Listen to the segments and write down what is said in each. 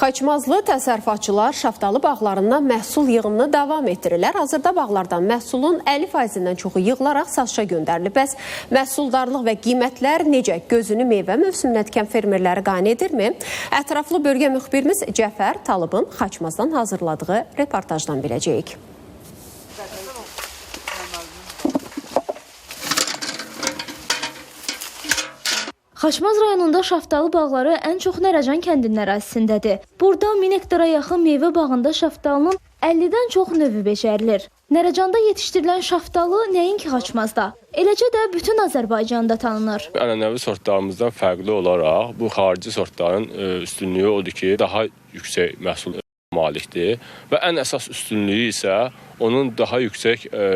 Xaçmazlı təsərrüfatçılar şaftalı bağlarından məhsul yığımını davam etdirirlər. Hazırda bağlardan məhsulun 50%-dən çoxu yığılaraq satışa göndərilir. Bəs məhsuldarlıq və qiymətlər necə? Gözünü meyvə mövsümünə dikən fermerləri qane edirmi? Ətraflı bölgə müxbirimiz Cəfər Talıbın Xaçmazdan hazırladığı reportajdan biləcəyik. Xaçmaz rayonunda şaftalı bağları ən çox Nərəcan kəndinin ərazisindədir. Burada 1000 hektara yaxın meyvə bağında şaftalının 50-dən çox növü becərilir. Nərəcanda yetişdirilən şaftalı nəinki Xaçmazda, eləcə də bütün Azərbaycanda tanınır. Ənənəvi sortlarımızdan fərqli olaraq bu xarici sortların e, üstünlüyü odur ki, daha yüksək məhsul malikdir və ən əsas üstünlüyü isə onun daha yüksək e,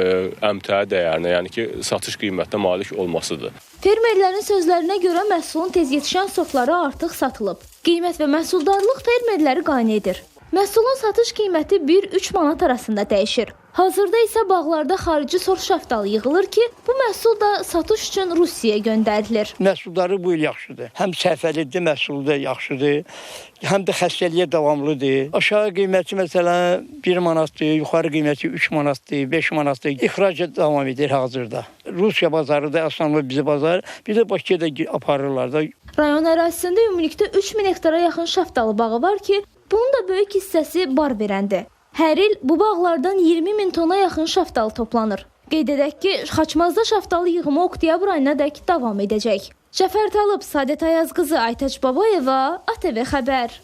əmtəə dəyərinə, yəni ki, satış qiymətinə malik olmasıdır. Fermerlərin sözlərinə görə məhsulun tez yetişən sortları artıq satılıb. Qiymət və məhsuldarlıq fermerləri qane edir. Məhsulun satış qiyməti 1-3 manat arasında dəyişir. Hazırda isə bağlarda xarici sort şaftalı yığılır ki, bu məhsul da satış üçün Rusiyaya göndərilir. Məhsuldarı bu il yaxşıdır. Həm səfəlidir, məhsulu da yaxşıdır. Həm də xəstəliyə davamlıdır. Aşağı qiyməti məsələn 1 manatdır, yuxarı qiyməti 3 manatdır, 5 manatdır. İxracat davam edir hazırda. Rusiya bazarı da əslində bizi bazar, bir də Bakıya da aparırlar da. Rayon ərazisində ümumilikdə 3000 hektara yaxın şaftalı bağı var ki, bunun da böyük hissəsi bar verəndir. Hər il bu bağlardan 20 min tona yaxın şaftalı toplanır. Qeyd edək ki, Xaçmazda şaftalı yığımı oktyabr ayına dək davam edəcək. Cəfər Talıb, Sadət Ayaz qızı, Aytaç Babayeva, ATV xəbər.